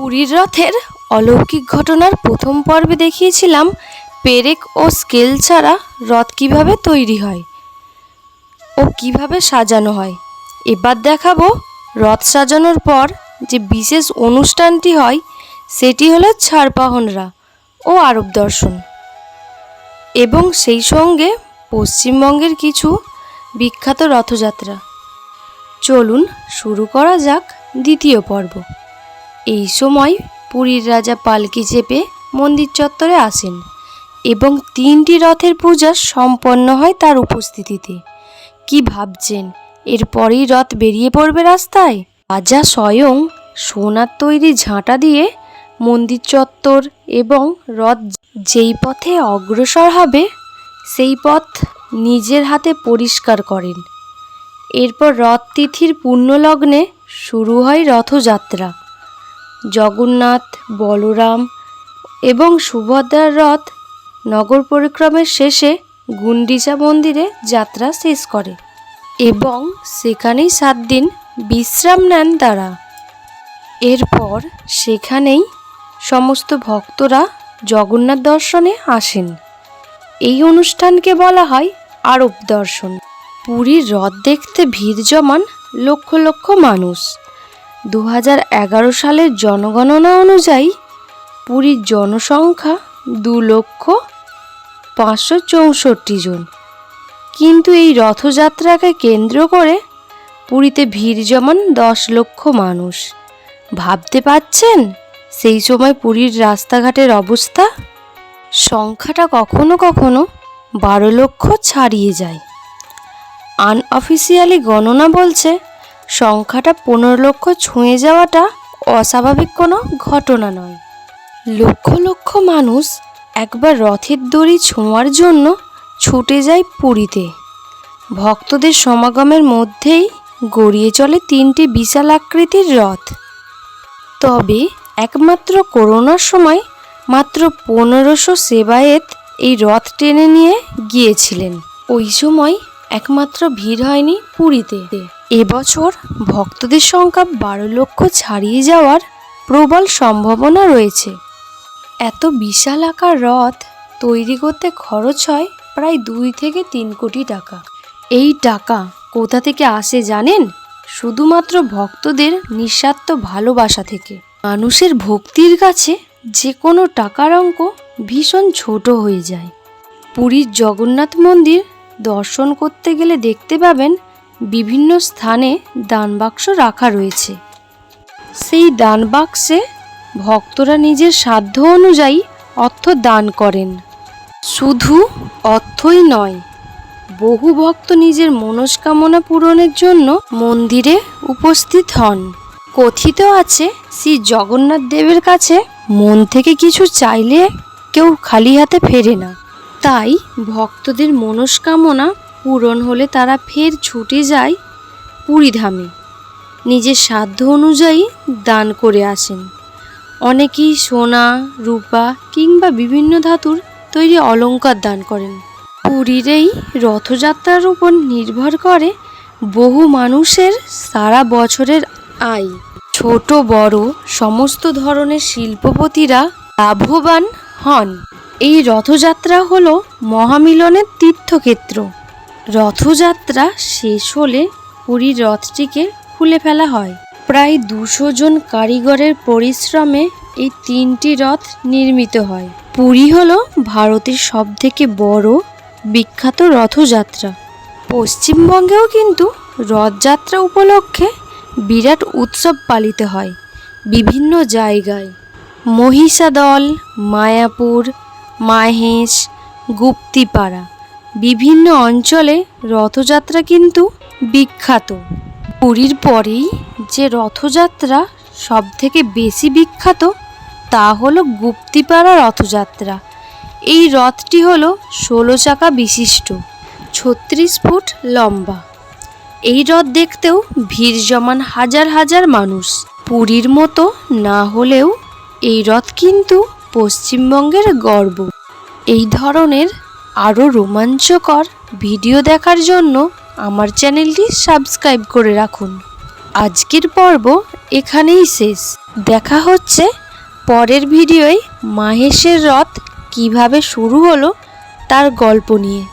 পুরীর রথের অলৌকিক ঘটনার প্রথম পর্বে দেখিয়েছিলাম পেরেক ও স্কেল ছাড়া রথ কীভাবে তৈরি হয় ও কীভাবে সাজানো হয়। এবার দেখাবো রথ সাজানোর পর যে বিশেষ অনুষ্ঠানটি হয়, সেটি হলো ছাড়পাহনরা ও আরব দর্শন। এবং সেই সঙ্গে পশ্চিমবঙ্গের কিছু বিখ্যাত রথযাত্রা। চলুন শুরু করা যাক দ্বিতীয় পর্ব। এই সময় পুরীর রাজা পালকি চেপে মন্দির চত্বরে আসেন এবং তিনটি রথের পূজা সম্পন্ন হয় তার উপস্থিতিতে। কি ভাবছেন? এরপরেই রথ বেরিয়ে পড়বে রাস্তায়? রাজা স্বয়ং সোনার তৈরি ঝাঁটা দিয়ে মন্দির চত্বর এবং রথ যেই পথে অগ্রসর হবে, সেই পথ নিজের হাতে পরিষ্কার করেন। এরপর রথ তিথির পুণ্যলগ্নে শুরু হয় রথযাত্রা। জগন্নাথ, বলরাম এবং সুভদ্রার রথ নগর পরিক্রমের শেষে গুন্ডিচা মন্দিরে যাত্রা শেষ করে এবং সেখানেই সাত দিন বিশ্রাম নেন তারা। এরপর সেখানেই সমস্ত ভক্তরা জগন্নাথ দর্শনে আসেন। এই অনুষ্ঠানকে বলা হয় আরব দর্শন। পুরীর রথ দেখতে ভিড় জমান লক্ষ লক্ষ মানুষ। দু সালের জনগণনা অনুযায়ী পুরীর জনসংখ্যা দু লক্ষ পাঁচশো চৌষট্টি জন। কিন্তু এই রথযাত্রাকে কেন্দ্র করে পুরীতে ভিড় জমান দশ লক্ষ মানুষ। ভাবতে পাচ্ছেন সেই সময় পুরীর রাস্তাঘাটের অবস্থা? সংখ্যাটা কখনো কখনো বারো লক্ষ ছাড়িয়ে যায়। আনঅফিসিয়ালি গণনা বলছে সংখ্যাটা পনেরো লক্ষ ছুঁয়ে যাওয়াটা অস্বাভাবিক কোনো ঘটনা নয়। লক্ষ লক্ষ মানুষ একবার রথের দড়ি ছোঁয়ার জন্য ছুটে যায় পুরীতে। ভক্তদের সমাগমের মধ্যেই গড়িয়ে চলে তিনটি বিশাল আকৃতির রথ। তবে একমাত্র করোনার সময় মাত্র পনেরোশো সেবায়েত এই রথ টেনে নিয়ে গিয়েছিলেন। ওই সময় একমাত্র ভিড় হয়নি পুরীতে। এবছর ভক্তদের সংখ্যা বারো লক্ষ ছাড়িয়ে যাওয়ার প্রবল সম্ভাবনা রয়েছে। এত বিশাল আকার রথ তৈরি করতে খরচ হয় প্রায় দুই থেকে তিন কোটি টাকা। এই টাকা কোথা থেকে আসে জানেন? শুধুমাত্র ভক্তদের নিঃস্বার্থ ভালোবাসা থেকে। মানুষের ভক্তির কাছে যে কোনো টাকার অঙ্ক ভীষণ ছোট হয়ে যায়। পুরীর জগন্নাথ মন্দির দর্শন করতে গেলে দেখতে পাবেন বিভিন্ন স্থানে দানবাক্স রাখা রয়েছে। সেই দান বাক্সে ভক্তরা নিজের সাধ্য অনুযায়ী অর্থ দান করেন। শুধু অর্থই নয়, বহু ভক্ত নিজের মনস্কামনা পূরণের জন্য মন্দিরে উপস্থিত হন। কথিত আছে, শ্রী জগন্নাথ দেবের কাছে মন থেকে কিছু চাইলে কেউ খালি হাতে ফেরে না। তাই ভক্তদের মনস্কামনা পূরণ হলে তারা ফের ছুটে যায় পুরীধামে নিজের সাধ্য অনুযায়ী দান করে আসেন। অনেকেই সোনা, রূপা কিংবা বিভিন্ন ধাতুর তৈরি অলঙ্কার দান করেন। পুরীর এই রথযাত্রার উপর নির্ভর করে বহু মানুষের সারা বছরের আয়। ছোট, বড় সমস্ত ধরনের শিল্পপতিরা লাভবান হন। এই রথযাত্রা হলো মহামিলনের তীর্থক্ষেত্র। রথযাত্রা শেষ হলে পুরীর রথটিকে খুলে ফেলা হয়। প্রায় দুশো জন কারিগরের পরিশ্রমে এই তিনটি রথ নির্মিত হয়। পুরী হলো ভারতের সবথেকে বড় বিখ্যাত রথযাত্রা। পশ্চিমবঙ্গেও কিন্তু রথযাত্রা উপলক্ষে বিরাট উৎসব পালিত হয় বিভিন্ন জায়গায়। মহিষাদল, মায়াপুর, মাহেশ, গুপ্তিপাড়া। বিভিন্ন অঞ্চলে রথযাত্রা কিন্তু বিখ্যাত। পুরীর পরেই যে রথযাত্রা সব থেকে বেশি বিখ্যাত, তা হলো গুপ্তিপাড়া রথযাত্রা। এই রথটি হলো ষোলো চাকা বিশিষ্ট, ছত্রিশ ফুট লম্বা। এই রথ দেখতেও ভিড় জমান হাজার হাজার মানুষ। পুরীর মতো না হলেও এই রথ কিন্তু পশ্চিমবঙ্গের গর্ব। এই ধরনের আরও রোমাঞ্চকর ভিডিও দেখার জন্য আমার চ্যানেলটি সাবস্ক্রাইব করে রাখুন। আজকের পর্ব এখানেই শেষ। দেখা হচ্ছে পরের ভিডিওয় মাহেশের রথ কীভাবে শুরু হলো তার গল্প নিয়ে।